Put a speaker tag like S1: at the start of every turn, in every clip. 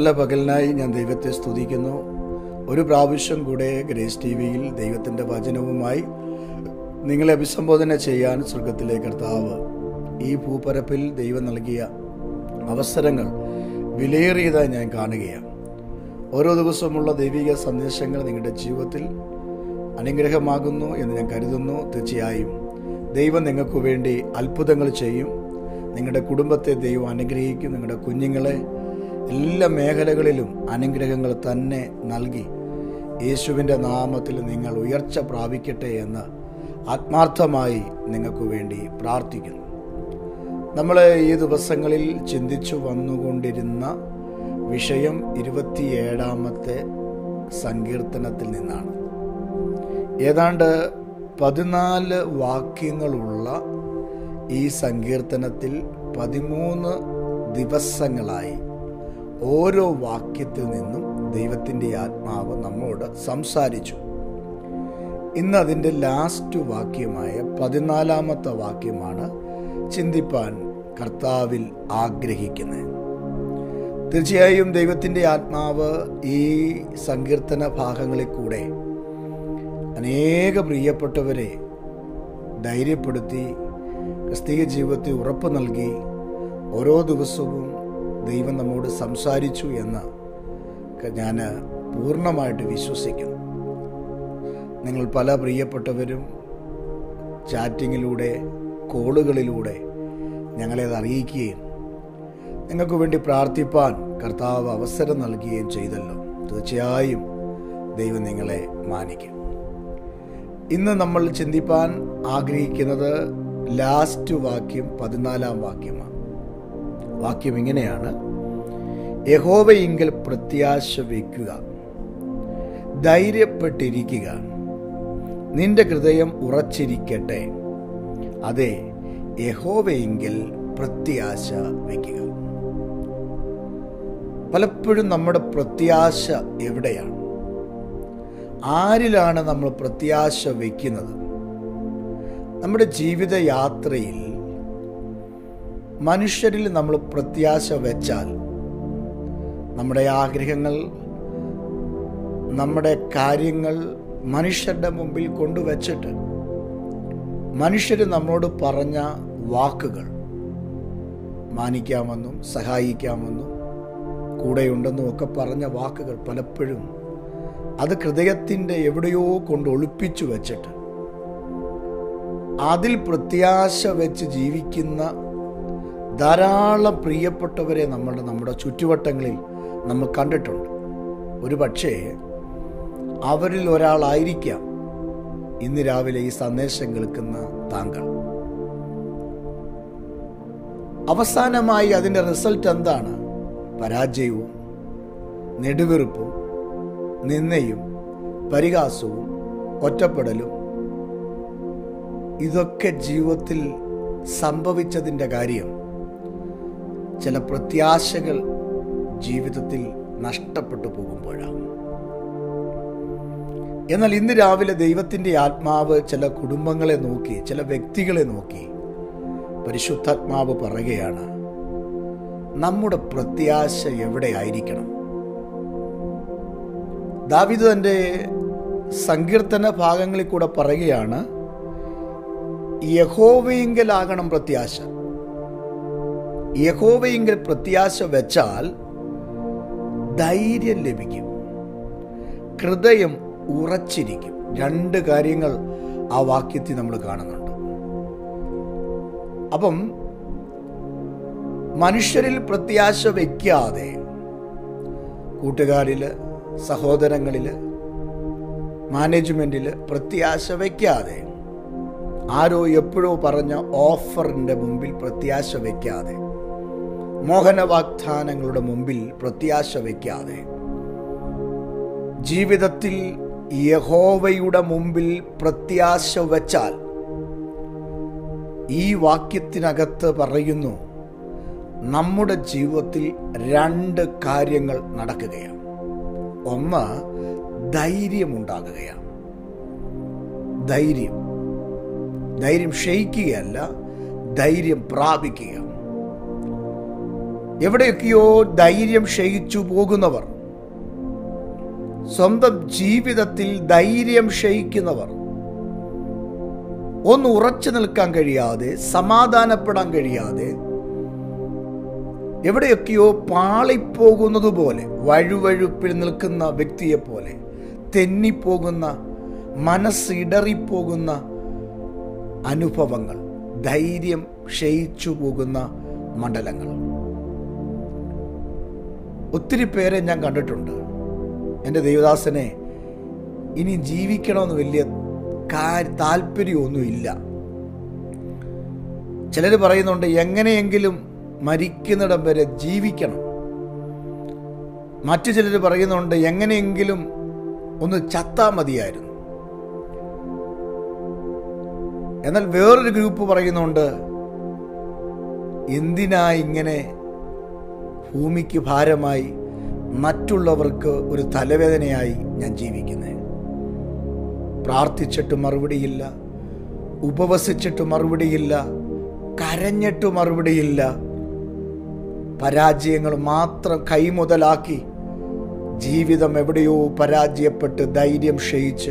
S1: നല്ല പകലിനായി ഞാൻ ദൈവത്തെ സ്തുതിക്കുന്നു. ഒരു പ്രാവശ്യം കൂടെ ഗ്രേസ് ടി വിയിൽ ദൈവത്തിന്റെ വചനവുമായി നിങ്ങളെ അഭിസംബോധന ചെയ്യാൻ സ്വർഗത്തിലെ കർത്താവ് ഈ ഭൂപരപ്പിൽ ദൈവം നൽകിയ അവസരങ്ങൾ വിലയേറിയതായി ഞാൻ കാണുകയാണ്. ഓരോ ദിവസമുള്ള ദൈവിക സന്ദേശങ്ങൾ നിങ്ങളുടെ ജീവിതത്തിൽ അനുഗ്രഹമാകുന്നു എന്ന് ഞാൻ കരുതുന്നു. തീർച്ചയായും ദൈവം നിങ്ങൾക്ക് വേണ്ടി അത്ഭുതങ്ങൾ ചെയ്യും. നിങ്ങളുടെ കുടുംബത്തെ ദൈവം അനുഗ്രഹിക്കും. നിങ്ങളുടെ കുഞ്ഞുങ്ങളെ എല്ലാ മേഖലകളിലും അനുഗ്രഹങ്ങൾ തന്നെ നൽകി യേശുവിന്റെ നാമത്തിൽ നിങ്ങൾ ഉയർച്ച പ്രാപിക്കട്ടെ എന്ന് ആത്മാർത്ഥമായി നിങ്ങൾക്ക് വേണ്ടി പ്രാർത്ഥിക്കുന്നു. നമ്മൾ ഈ ദിവസങ്ങളിൽ ചിന്തിച്ചു വന്നുകൊണ്ടിരുന്ന വിഷയം ഇരുപത്തിയേഴാമത്തെ സങ്കീർത്തനത്തിൽ നിന്നാണ്. ഏതാണ്ട് പതിനാല് വാക്യങ്ങളുള്ള ഈ സങ്കീർത്തനത്തിൽ പതിമൂന്ന് ദിവസങ്ങളായി ഓരോ വാക്യത്തിൽ നിന്നും ദൈവത്തിന്റെ ആത്മാവ് നമ്മോട് സംസാരിച്ചു. ഇന്ന് അതിന്റെ ലാസ്റ്റ് വാക്യമായ പതിനാലാമത്തെ വാക്യമാണ് ചിന്തിപ്പാൻ കർത്താവിൽ ആഗ്രഹിക്കുന്നത്. തീർച്ചയായും ദൈവത്തിന്റെ ആത്മാവ് ഈ സങ്കീർത്തന ഭാഗങ്ങളിൽ കൂടെ അനേക പ്രിയപ്പെട്ടവരെ ധൈര്യപ്പെടുത്തി ക്രിസ്തീയ ജീവിതത്തിൽ ഉറപ്പ് നൽകി ഓരോ ദിവസവും ദൈവം നമ്മോട് സംസാരിച്ചു എന്ന് ഞാൻ പൂർണമായിട്ട് വിശ്വസിക്കുന്നു. നിങ്ങൾ പല പ്രിയപ്പെട്ടവരും ചാറ്റിങ്ങിലൂടെ കോളുകളിലൂടെ ഞങ്ങളെ അത് അറിയിക്കുകയും നിങ്ങൾക്ക് വേണ്ടി പ്രാർത്ഥിപ്പാൻ കർത്താവ് അവസരം നൽകുകയും ചെയ്തല്ലോ. തീർച്ചയായും ദൈവം നിങ്ങളെ മാനിക്കും. ഇന്ന് നമ്മൾ ചിന്തിപ്പാൻ ആഗ്രഹിക്കുന്നത് ലാസ്റ്റ് വാക്യം പതിനാലാം വാക്യമാണ്. വാക്യം ഇങ്ങനെയാണ്. യഹോവയെങ്കിൽ പ്രത്യാശ വയ്ക്കുക ധൈര്യപ്പെട്ടിരിക്കുക. നിന്റെ ഹൃദയം ഉറച്ചിരിക്കട്ടെ. അതെ യഹോവയെങ്കിൽ പ്രത്യാശ വയ്ക്കുക പലപ്പോഴും നമ്മുടെ പ്രത്യാശ എവിടെയാണ്? ആരിലാണ് നമ്മൾ പ്രത്യാശ വയ്ക്കുന്നത് നമ്മുടെ ജീവിത യാത്രയിൽ മനുഷ്യരിൽ നമ്മൾ പ്രത്യാശ വെച്ചാൽ നമ്മുടെ ആഗ്രഹങ്ങൾ നമ്മുടെ കാര്യങ്ങൾ മനുഷ്യരുടെ മുമ്പിൽ കൊണ്ടുവച്ചിട്ട് മനുഷ്യർ നമ്മളോട് പറഞ്ഞ വാക്കുകൾ മാനിക്കാമെന്നും സഹായിക്കാമെന്നും കൂടെയുണ്ടെന്നും ഒക്കെ പറഞ്ഞ വാക്കുകൾ പലപ്പോഴും അത് ഹൃദയത്തിന്റെ എവിടെയോ കൊണ്ട് ഒളിപ്പിച്ചു വച്ചിട്ട് അതിൽ പ്രത്യാശ വെച്ച് ജീവിക്കുന്ന ധാരാളം പ്രിയപ്പെട്ടവരെ നമ്മുടെ നമ്മുടെ ചുറ്റുവട്ടങ്ങളിൽ നമ്മൾ കണ്ടിട്ടുണ്ട്. ഒരു പക്ഷേ അവരിൽ ഒരാളായിരിക്കാം ഇന്ന് രാവിലെ ഈ സന്ദേശം കേൾക്കുന്ന താങ്കൾ. അവസാനമായി അതിന്റെ റിസൾട്ട് എന്താണ്? പരാജയവും നെടുവെറുപ്പും നിന്നയും പരിഹാസവും ഒറ്റപ്പെടലും. ഇതൊക്കെ ജീവിതത്തിൽ സംഭവിച്ചതിന്റെ കാര്യം ചില പ്രത്യാശകൾ ജീവിതത്തിൽ നഷ്ടപ്പെട്ടു പോകുമ്പോഴാണ്. എന്നാൽ ഇന്ന് രാവിലെ ദൈവത്തിന്റെ ആത്മാവ് ചില കുടുംബങ്ങളെ നോക്കി ചില വ്യക്തികളെ നോക്കി പരിശുദ്ധാത്മാവ് പറയുകയാണ് നമ്മുടെ പ്രത്യാശ എവിടെ ആയിരിക്കണം ദാവിദ് തന്റെ സങ്കീർത്തന ഭാഗങ്ങളിൽ കൂടെ പറയുകയാണ് യഹോവയെങ്കിലാകണം പ്രത്യാശ. യഹോവയെങ്കിൽ പ്രത്യാശ വെച്ചാൽ ധൈര്യം ലഭിക്കും. ഹൃദയം ഉറച്ചിരിക്കും. രണ്ട് കാര്യങ്ങൾ ആ വാക്യത്തിൽ നമ്മൾ കാണുന്നുണ്ട്. അപ്പം മനുഷ്യരിൽ പ്രത്യാശ വയ്ക്കാതെ കൂട്ടുകാരിൽ സഹോദരങ്ങളിൽ മാനേജ്മെന്റിൽ പ്രത്യാശ വയ്ക്കാതെ ആരോ എപ്പോഴോ പറഞ്ഞ ഓഫറിന്റെ മുമ്പിൽ പ്രത്യാശ വയ്ക്കാതെ മോഹന വാഗ്ദാനങ്ങളുടെ മുമ്പിൽ പ്രത്യാശ വയ്ക്കാതെ. ജീവിതത്തിൽ യഹോവയുടെ മുമ്പിൽ പ്രത്യാശ വച്ചാൽ ഈ വാക്യത്തിനകത്ത് പറയുന്നു നമ്മുടെ ജീവിതത്തിൽ രണ്ട് കാര്യങ്ങൾ നടക്കുകയാണ്. ഒന്ന് ധൈര്യമുണ്ടാകുകയാണ് ധൈര്യം. ധൈര്യം ക്ഷയിക്കുകയല്ല ധൈര്യം പ്രാപിക്കുക എവിടെയൊക്കെയോ ധൈര്യം ക്ഷയിച്ചു പോകുന്നവർ. സ്വന്തം ജീവിതത്തിൽ ധൈര്യം ക്ഷയിക്കുന്നവർ ഒന്ന് ഉറച്ചു നിൽക്കാൻ കഴിയാതെ സമാധാനപ്പെടാൻ കഴിയാതെ എവിടെയൊക്കെയോ പാളിപ്പോകുന്നത് പോലെ വഴുവഴുപ്പിൽ നിൽക്കുന്ന വ്യക്തിയെ പോലെ തെന്നിപ്പോകുന്ന മനസ്സ് ഇടറിപ്പോകുന്ന അനുഭവങ്ങൾ ധൈര്യം ക്ഷയിച്ചു പോകുന്ന മണ്ഡലങ്ങൾ. ഒത്തിരി പേരെ ഞാൻ കണ്ടിട്ടുണ്ട്. എന്റെ ദേവദാസനെ ഇനി ജീവിക്കണമെന്ന് വലിയ താല്പര്യമൊന്നുമില്ല. ചിലർ പറയുന്നുണ്ട് എങ്ങനെയെങ്കിലും മരിക്കുന്നിടം വരെ ജീവിക്കണം. മറ്റു ചിലർ പറയുന്നുണ്ട് എങ്ങനെയെങ്കിലും ഒന്ന് ചത്താ മതിയായിരുന്നു. എന്നാൽ വേറൊരു ഗ്രൂപ്പ് പറയുന്നുണ്ട് എന്തിനാ ഇങ്ങനെ ഭൂമിക്ക് ഭാരമായി മറ്റുള്ളവർക്ക് ഒരു തലവേദനയായി ഞാൻ ജീവിക്കുന്നത് പ്രാർത്ഥിച്ചിട്ട് മറുപടിയില്ല ഉപവസിച്ചിട്ട് മറുപടിയില്ല കരഞ്ഞിട്ട് മറുപടിയില്ല. പരാജയങ്ങൾ മാത്രം കൈമുതലാക്കി ജീവിതം എവിടെയോ പരാജയപ്പെട്ട് ധൈര്യം ക്ഷയിച്ച്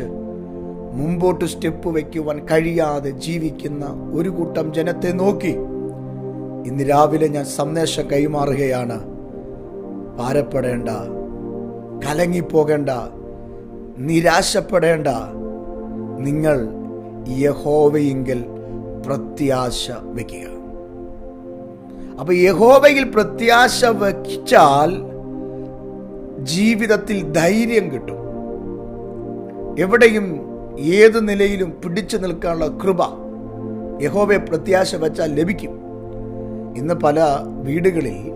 S1: മുമ്പോട്ട് സ്റ്റെപ്പ് വയ്ക്കുവാൻ കഴിയാതെ ജീവിക്കുന്ന ഒരു കൂട്ടം ജനത്തെ നോക്കി ഇന്ന് രാവിലെ ഞാൻ സന്ദേശം കൈമാറുകയാണ്. ഭാരപ്പെടേണ്ട കലങ്ങിപ്പോകേണ്ട നിരാശപ്പെടേണ്ട. നിങ്ങൾ യഹോവയെങ്കിൽ പ്രത്യാശ വയ്ക്കുക. അപ്പൊ യഹോവയിൽ പ്രത്യാശ വച്ചാൽ ജീവിതത്തിൽ ധൈര്യം കിട്ടും. എവിടെയും ഏത് നിലയിലും പിടിച്ചു നിൽക്കാനുള്ള കൃപ യഹോവയെ പ്രത്യാശ വച്ചാൽ ലഭിക്കും. ഇന്ന് പല വീടുകളിൽ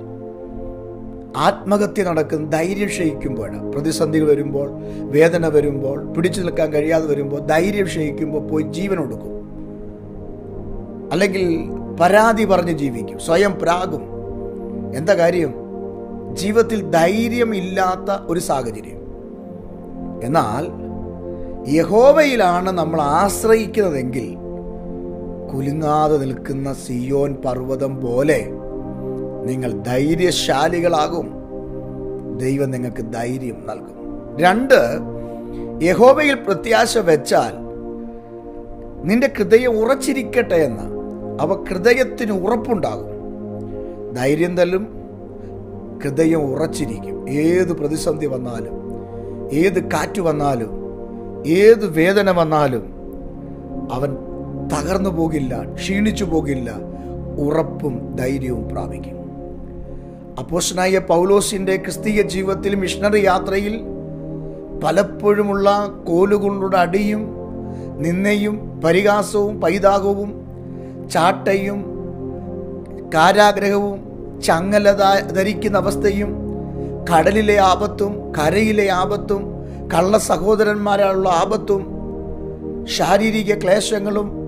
S1: ആത്മഹത്യ നടക്കുന്ന ധൈര്യം ക്ഷയിക്കുമ്പോൾ പ്രതിസന്ധികൾ വരുമ്പോൾ വേദന വരുമ്പോൾ പിടിച്ചു നിൽക്കാൻ കഴിയാതെ വരുമ്പോൾ ധൈര്യം ക്ഷയിക്കുമ്പോൾ പോയി ജീവൻ കൊടുക്കും അല്ലെങ്കിൽ പരാതി പറഞ്ഞ് ജീവിക്കും. സ്വയം പ്രാകും എന്താ കാര്യം? ജീവിതത്തിൽ ധൈര്യമില്ലാത്ത ഒരു സാഹചര്യം. എന്നാൽ യഹോവയിലാണ് നമ്മൾ ആശ്രയിക്കുന്നതെങ്കിൽ കുലുങ്ങാതെ നിൽക്കുന്ന സിയോൻ പർവതം പോലെ നിങ്ങൾ ധൈര്യശാലികളാകും. ദൈവം നിങ്ങൾക്ക് ധൈര്യം നൽകും. രണ്ട് യഹോവയിൽ പ്രത്യാശ വെച്ചാൽ നിന്റെ ഹൃദയം ഉറച്ചിരിക്കട്ടെ എന്ന് അവ ഹൃദയത്തിന് ഉറപ്പുണ്ടാകും. ധൈര്യം തല്ലും ഹൃദയം ഉറച്ചിരിക്കും. ഏത് പ്രതിസന്ധി വന്നാലും ഏത് കാറ്റ് വന്നാലും ഏത് വേദന വന്നാലും അവൻ തകർന്നു പോകില്ല ക്ഷീണിച്ചു പോകില്ല ഉറപ്പും ധൈര്യവും പ്രാപിക്കും. അപ്പോസ്റ്റനായ പൗലോസിന്റെ ക്രിസ്തീയ ജീവിതത്തിൽ മിഷണറി യാത്രയിൽ പലപ്പോഴുമുള്ള കോലുകൊണ്ടുള്ള അടിയും നിന്നയും പരിഹാസവും പൈതാകവും ചാട്ടയും കാരാഗ്രഹവും ചങ്ങല ധരിക്കുന്ന അവസ്ഥയും കടലിലെ ആപത്തും കരയിലെ ആപത്തും കള്ള സഹോദരന്മാരുള്ള ആപത്തും ശാരീരിക ക്ലേശങ്ങളും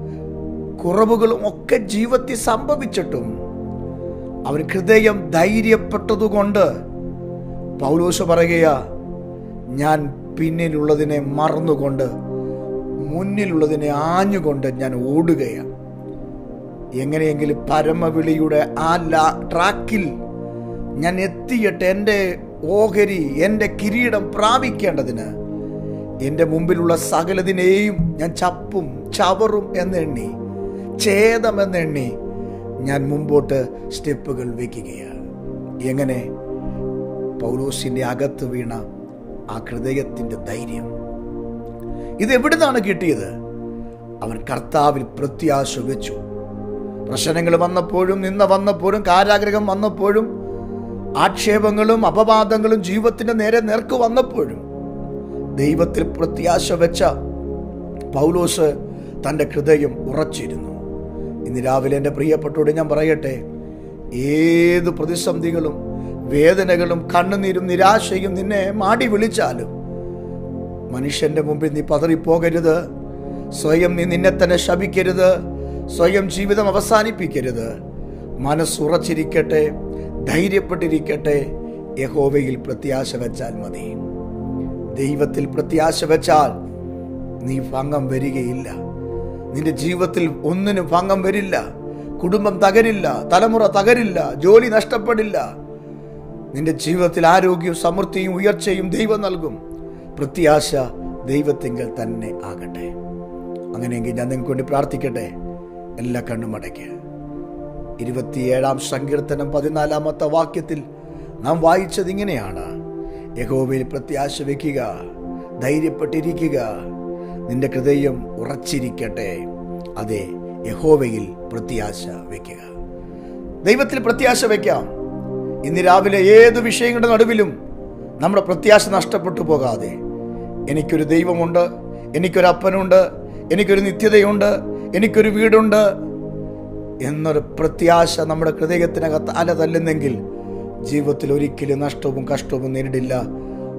S1: കുറവുകളും ഒക്കെ ജീവിതത്തിൽ സംഭവിച്ചിട്ടും അവൻ ഹൃദയം ധൈര്യപ്പെട്ടതുകൊണ്ട് പൗലോസ് പറയുകയാ ഞാൻ പിന്നിലുള്ളതിനെ മറന്നുകൊണ്ട് മുന്നിലുള്ളതിനെ ആഞ്ഞുകൊണ്ട് ഞാൻ ഓടുകയാണ് എങ്ങനെയെങ്കിലും പരമവിളിയുടെ ആ ലാ ട്രാക്കിൽ ഞാൻ എത്തിയിട്ട് എന്റെ ഓഹരി എന്റെ കിരീടം പ്രാപിക്കേണ്ടതിന് എന്റെ മുമ്പിലുള്ള സകലതിനെയും ഞാൻ ചപ്പും ചവറും എന്നെണ്ണി ഛേദമെന്നെണ്ണി ഞാൻ മുമ്പോട്ട് സ്റ്റെപ്പുകൾ വയ്ക്കുകയാണ്. എങ്ങനെ? പൗലോസിന്റെ അകത്ത് വീണ ആ ഹൃദയത്തിന്റെ ധൈര്യം. ഇത് എവിടുന്നാണ് കിട്ടിയത്? അവൻ കർത്താവിൽ പ്രത്യാശ വെച്ചു. പ്രശ്നങ്ങൾ വന്നപ്പോഴും നിന്ന വന്നപ്പോഴും കാരാഗ്രഹം വന്നപ്പോഴും ആക്ഷേപങ്ങളും അപവാദങ്ങളും ജീവിതത്തിന്റെ നേരെ നേർക്ക് വന്നപ്പോഴും ദൈവത്തിൽ പ്രത്യാശ വെച്ച പൗലോസ് തന്റെ ഹൃദയം ഉറച്ചിരുന്നു. ഇന്ന് രാവിലെ എന്റെ പ്രിയപ്പെട്ടോട് ഞാൻ പറയട്ടെ ഏത് പ്രതിസന്ധികളും വേദനകളും കണ്ണുനീരും നിരാശയും നിന്നെ മാടി വിളിച്ചാലും മനുഷ്യന്റെ മുമ്പിൽ നീ പതറിപ്പോകരുത് സ്വയം നീ നിന്നെ തന്നെ ശപിക്കരുത് സ്വയം ജീവിതം അവസാനിപ്പിക്കരുത്. മനസ്സുറച്ചിരിക്കട്ടെ ധൈര്യപ്പെട്ടിരിക്കട്ടെ യഹോവയിൽ പ്രത്യാശ വെച്ചാൽ മതി. ദൈവത്തിൽ പ്രത്യാശ വെച്ചാൽ നീ ഭംഗം വരികയില്ല. നിന്റെ ജീവിതത്തിൽ ഒന്നിനും ഭംഗം വരില്ല. കുടുംബം തകരില്ല തലമുറ തകരില്ല ജോലി നഷ്ടപ്പെടില്ല. നിന്റെ ജീവിതത്തിൽ ആരോഗ്യവും സമൃദ്ധിയും ഉയർച്ചയും ദൈവം നൽകും. പ്രത്യാശ ദൈവത്തിങ്കൽ തന്നെ ആകട്ടെ. അങ്ങനെയെങ്കിൽ ഞാൻ നിങ്ങൾക്ക് വേണ്ടി പ്രാർത്ഥിക്കട്ടെ. എല്ലാ കണ്ണും അടയ്ക്ക്. ഇരുപത്തിയേഴാം സങ്കീർത്തനം പതിനാലാമത്തെ വാക്യത്തിൽ നാം വായിച്ചത് ഇങ്ങനെയാണ്. യഹോവയിൽ പ്രത്യാശ വയ്ക്കുക ധൈര്യപ്പെട്ടിരിക്കുക നിന്റെ ഹൃദയം ഉറച്ചിരിക്കട്ടെ. അതെ യഹോവയിൽ പ്രത്യാശ വയ്ക്കുക ദൈവത്തിൽ പ്രത്യാശ വയ്ക്കാം ഇന്ന് രാവിലെ ഏത് വിഷയങ്ങളുടെ നടുവിലും നമ്മുടെ പ്രത്യാശ നഷ്ടപ്പെട്ടു പോകാതെ. എനിക്കൊരു ദൈവമുണ്ട് എനിക്കൊരു അപ്പനുണ്ട് എനിക്കൊരു നിത്യതയുണ്ട് എനിക്കൊരു വീടുണ്ട് എന്നൊരു പ്രത്യാശ നമ്മുടെ ഹൃദയത്തിനകത്ത് അലതല്ലുന്നെങ്കിൽ ജീവിതത്തിൽ ഒരിക്കലും നഷ്ടവും കഷ്ടവും നേരിടില്ല.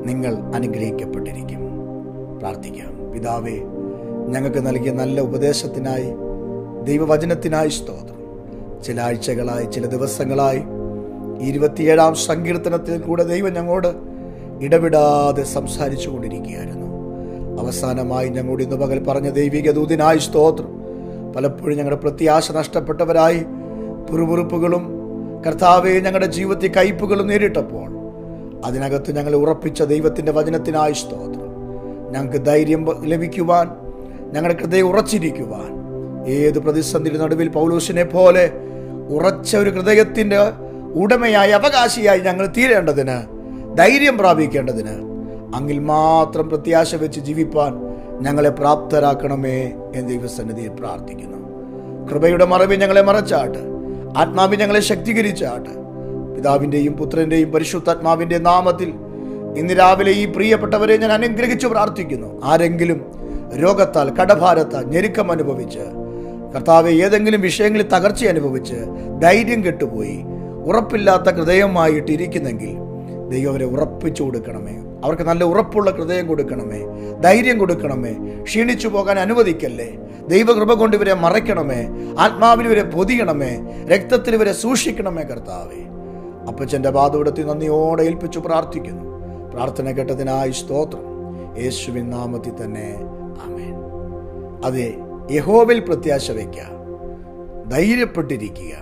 S1: നിങ്ങൾ അനുഗ്രഹിക്കപ്പെട്ടിരിക്കും. പ്രാർത്ഥിക്കാം. പിതാവേ ഞങ്ങൾക്ക് നൽകിയ നല്ല ഉപദേശത്തിനായി ദൈവവചനത്തിനായി സ്തോത്രം. ചില ആഴ്ചകളായി ചില ദിവസങ്ങളായി ഇരുപത്തിയേഴാം സങ്കീർത്തനത്തിൽ കൂടെ ദൈവം ഞങ്ങളോട് ഇടവിടാതെ സംസാരിച്ചു കൊണ്ടിരിക്കുകയായിരുന്നു. അവസാനമായി ഞങ്ങളോട് ഇന്ന് പകൽ പറഞ്ഞ ദൈവിക ദൂതിനായി സ്തോത്രം. പലപ്പോഴും ഞങ്ങളുടെ പ്രത്യാശ നഷ്ടപ്പെട്ടവരായി പുറുപുറുപ്പുകളും കർത്താവെ ഞങ്ങളുടെ ജീവിതത്തിൽ കയ്പുകളും നേരിട്ടപ്പോൾ അതിനകത്ത് ഞങ്ങൾ ഉറപ്പിച്ച ദൈവത്തിന്റെ വചനത്തിനായി സ്തോത്രം. ഞങ്ങൾക്ക് ധൈര്യം ലഭിക്കുവാൻ ഞങ്ങളുടെ ഹൃദയം ഉറച്ചിരിക്കുവാൻ. ഏത് പ്രതിസന്ധിയുടെ നടുവിൽ പൗലോസിനെ പോലെ ഉറച്ച ഒരു ഹൃദയത്തിന്റെ ഉടമയായി അവകാശിയായി ഞങ്ങൾ തീരേണ്ടതിന് ധൈര്യം പ്രാപിക്കേണ്ടതിന് അങ്ങിൽ മാത്രം പ്രത്യാശ വെച്ച് ജീവിപ്പാൻ ഞങ്ങളെ പ്രാപ്തരാക്കണമേ എന്ന് ദൈവസന്നിധിയിൽ പ്രാർത്ഥിക്കുന്നു. കൃപയുടെ മറവിൽ ഞങ്ങളെ മറച്ചാട്ട് ആത്മാവിൽ ഞങ്ങളെ ശക്തീകരിച്ചാട്ട് പിതാവിന്റെയും പുത്രന്റെയും പരിശുദ്ധാത്മാവിന്റെ നാമത്തിൽ ഇന്ന് രാവിലെ ഈ പ്രിയപ്പെട്ടവരെ ഞാൻ അനുഗ്രഹിച്ചു പ്രാർത്ഥിക്കുന്നു. ആരെങ്കിലും രോഗത്താൽ കടഭാരത്താൽ ഞെരുക്കം അനുഭവിച്ച് കർത്താവ് ഏതെങ്കിലും വിഷയങ്ങളിൽ തകർച്ച അനുഭവിച്ച് ധൈര്യം കെട്ടുപോയി ഉറപ്പില്ലാത്ത ഹൃദയമായിട്ട് ഇരിക്കുന്നെങ്കിൽ ദൈവം അവരെ ഉറപ്പിച്ചു കൊടുക്കണമേ. അവർക്ക് നല്ല ഉറപ്പുള്ള ഹൃദയം കൊടുക്കണമേ. ധൈര്യം കൊടുക്കണമേ. ക്ഷീണിച്ചു പോകാൻ അനുവദിക്കല്ലേ. ദൈവകൃപ കൊണ്ട് ഇവരെ മറയ്ക്കണമേ. ആത്മാവിൽ ഇവരെ പൊതിയണമേ. രക്തത്തിൽ ഇവരെ സൂക്ഷിക്കണമേ കർത്താവേ. അപ്പച്ചന്റെ പാതോടത്തിൽ നന്ദിയോടെ ഏൽപ്പിച്ചു പ്രാർത്ഥിക്കുന്നു. പ്രാർത്ഥന കേട്ടതിനായി സ്തോത്രം. യേശുവിൻ നാമത്തിൽ തന്നെ ആമേൻ. അതെ യഹോവിൽ പ്രത്യാശ വയ്ക്കുക ധൈര്യപ്പെട്ടിരിക്കുക.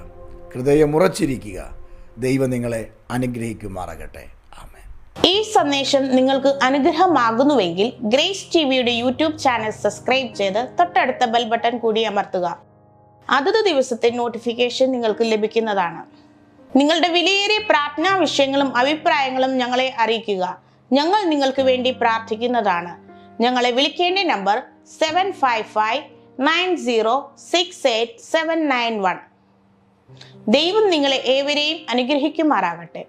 S1: ഹൃദയമുറച്ചിരിക്കുക ദൈവം നിങ്ങളെ അനുഗ്രഹിക്കുമാറാകട്ടെ. ആമേൻ.
S2: ഈ സന്ദേശം നിങ്ങൾക്ക് അനുഗ്രഹമാകുന്നുവെങ്കിൽ ഗ്രേസ് ടി വിയുടെ യൂട്യൂബ് ചാനൽ സബ്സ്ക്രൈബ് ചെയ്ത് തൊട്ടടുത്ത ബെൽ ബട്ടൺ കൂടി അമർത്തുക. അതത് ദിവസത്തെ നോട്ടിഫിക്കേഷൻ നിങ്ങൾക്ക് ലഭിക്കുന്നതാണ്. നിങ്ങളുടെ വിലയേറിയ പ്രാർത്ഥനാ വിഷയങ്ങളും അഭിപ്രായങ്ങളും ഞങ്ങളെ അറിയിക്കുക. ഞങ്ങൾ നിങ്ങൾക്ക് വേണ്ടി പ്രാർത്ഥിക്കുന്നതാണ്. ഞങ്ങളെ വിളിക്കേണ്ട number seven five five nine zero six eight seven nine one ദൈവം നിങ്ങളെ ഏവരെയും അനുഗ്രഹിക്കുമാറാകട്ടെ.